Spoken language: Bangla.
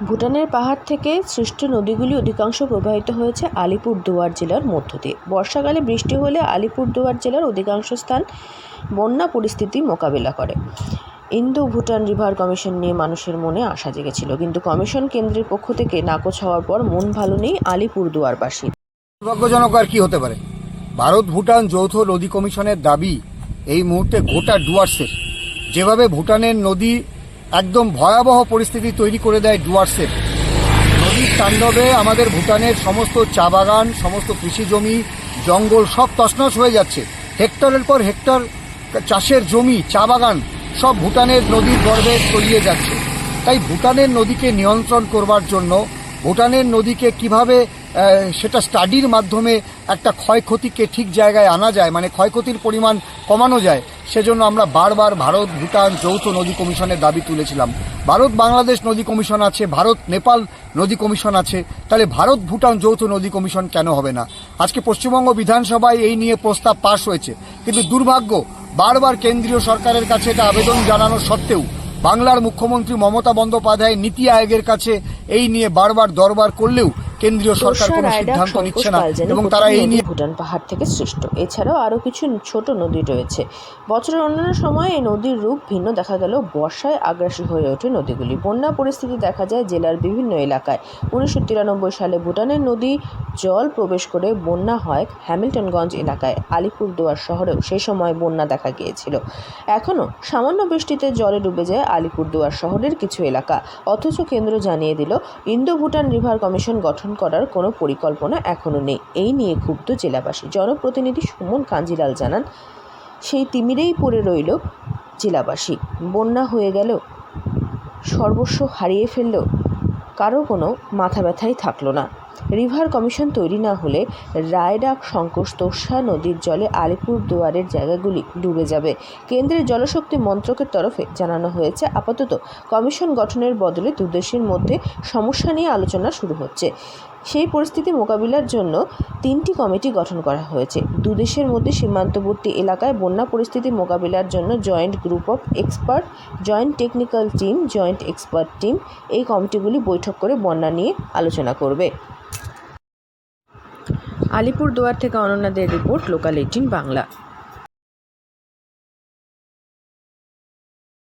ভুটানের পাহাড় থেকে সৃষ্ট নদীগুলি অধিকাংশ প্রবাহিত হয়েছে আলিপুরদুয়ার জেলার মধ্য দিয়ে। বর্ষাকালে বৃষ্টি হলে আলিপুরদুয়ার জেলার অধিকাংশ স্থান বন্যা পরিস্থিতি মোকাবিলা করে। ইন্দো ভুটান রিভার কমিশন নিয়ে মানুষের মনে আশা জেগেছিল, কিন্তু কমিশন কেন্দ্রের পক্ষ থেকে নাকচ হওয়ার পর মন ভালো নেই আলিপুরদুয়ারবাসীর। দুর্ভাগ্যজনক আর কি হতে পারে? ভারত ভুটান যৌথ নদী কমিশনের দাবি এই মুহূর্তে গোটা ডুয়ার্সের। যেভাবে ভুটানের নদী একদম ভয়াবহ পরিস্থিতি তৈরি করে দেয় ডুয়ার্সের নদীর তাণ্ডবে আমাদের ভুটানের সমস্ত চা বাগান, সমস্ত কৃষি জমি, জঙ্গল সব তছনছ হয়ে যাচ্ছে। হেক্টরের পর হেক্টর চাষের জমি, চা বাগান সব ভুটানের নদীর গর্ভে তলিয়ে যাচ্ছে। তাই ভুটানের নদীকে নিয়ন্ত্রণ করবার জন্য ভুটানের নদীকে কীভাবে সেটা স্টাডির মাধ্যমে একটা ক্ষয়ক্ষতিকে ঠিক জায়গায় আনা যায় মানে ক্ষয়ক্ষতির পরিমাণ কমানো যায়, সেজন্য আমরা বারবার ভারত, ভুটান যৌথ নদী কমিশনের দাবি তুলেছিলাম। ভারত, বাংলাদেশ নদী কমিশন আছে, ভারত, নেপাল নদী কমিশন আছে, তাহলে ভারত, ভুটান যৌথ নদী কমিশন কেন হবে না? আজকে পশ্চিমবঙ্গ বিধানসভায় এই নিয়ে প্রস্তাব পাশ হয়েছে, কিন্তু দুর্ভাগ্য, বারবার কেন্দ্রীয় সরকারের কাছে এটা আবেদন জানানো সত্ত্বেও বাংলার মুখ্যমন্ত্রী মমতা বন্দ্যোপাধ্যায় নীতি আয়োগের কাছে এই নিয়ে বারবার দরবার করলেও কেন্দ্রীয় সরকার কোনো সিদ্ধান্ত নিচ্ছে না এবং তারা এই নিয়ে ভুটান পাহাড় থেকে সৃষ্ট। এছাড়াও আরও কিছু ছোট নদী রয়েছে। বছরের অন্যান্য সময় এই নদীর রূপ ভিন্ন দেখা গেলেও বর্ষায় আগ্রাসী হয়ে ওঠে নদীগুলি। বন্যা পরিস্থিতি দেখা যায় জেলার বিভিন্ন এলাকায়। উনিশশো তিরানব্বই সালে ভুটানের নদী জল প্রবেশ করে বন্যা হয় হ্যামিল্টনগঞ্জ এলাকায়। আলিপুরদুয়ার শহরেও সেই সময় বন্যা দেখা গিয়েছিল। এখনও সামান্য বৃষ্টিতে জলে ডুবে যায় আলিপুরদুয়ার শহরের কিছু এলাকা। অথচ কেন্দ্র জানিয়ে দিল ইন্দো ভুটান রিভার কমিশন গঠন করার কোনো পরিকল্পনা এখনও নেই। এই নিয়ে ক্ষুব্ধ জেলাবাসী। জনপ্রতিনিধি সুমন কাঞ্জিলাল জানান, সেই তিমিরেই পড়ে রইল জেলাবাসী। বন্যা হয়ে গেল, সর্বস্ব হারিয়ে ফেললেও কারও কোনো মাথা ব্যথাই থাকল না। রিভার কমিশন তৈরি না হলে রায়ডাক সংকোচ তোষা নদীর জলে আলিপুর দুয়ারের জায়গাগুলি ডুবে যাবে। কেন্দ্রের জলশক্তি মন্ত্রকের তরফে জানানো হয়েছে, আপাতত কমিশন গঠনের বদলে দুদেশের মধ্যে সমস্যা নিয়ে আলোচনা শুরু হচ্ছে। সেই পরিস্থিতি মোকাবিলার জন্য তিনটি কমিটি গঠন করা হয়েছে। দুদেশের মধ্যে সীমান্তবর্তী এলাকায় বন্যা পরিস্থিতি মোকাবিলার জন্য joint group of expert, joint technical team, joint expert team এই কমিটিগুলি বৈঠক করে বন্যা নিয়ে আলোচনা করবে। আলিপুরদুয়ার থেকে অনন্যাদের রিপোর্ট, লোকাল এইটিন বাংলা।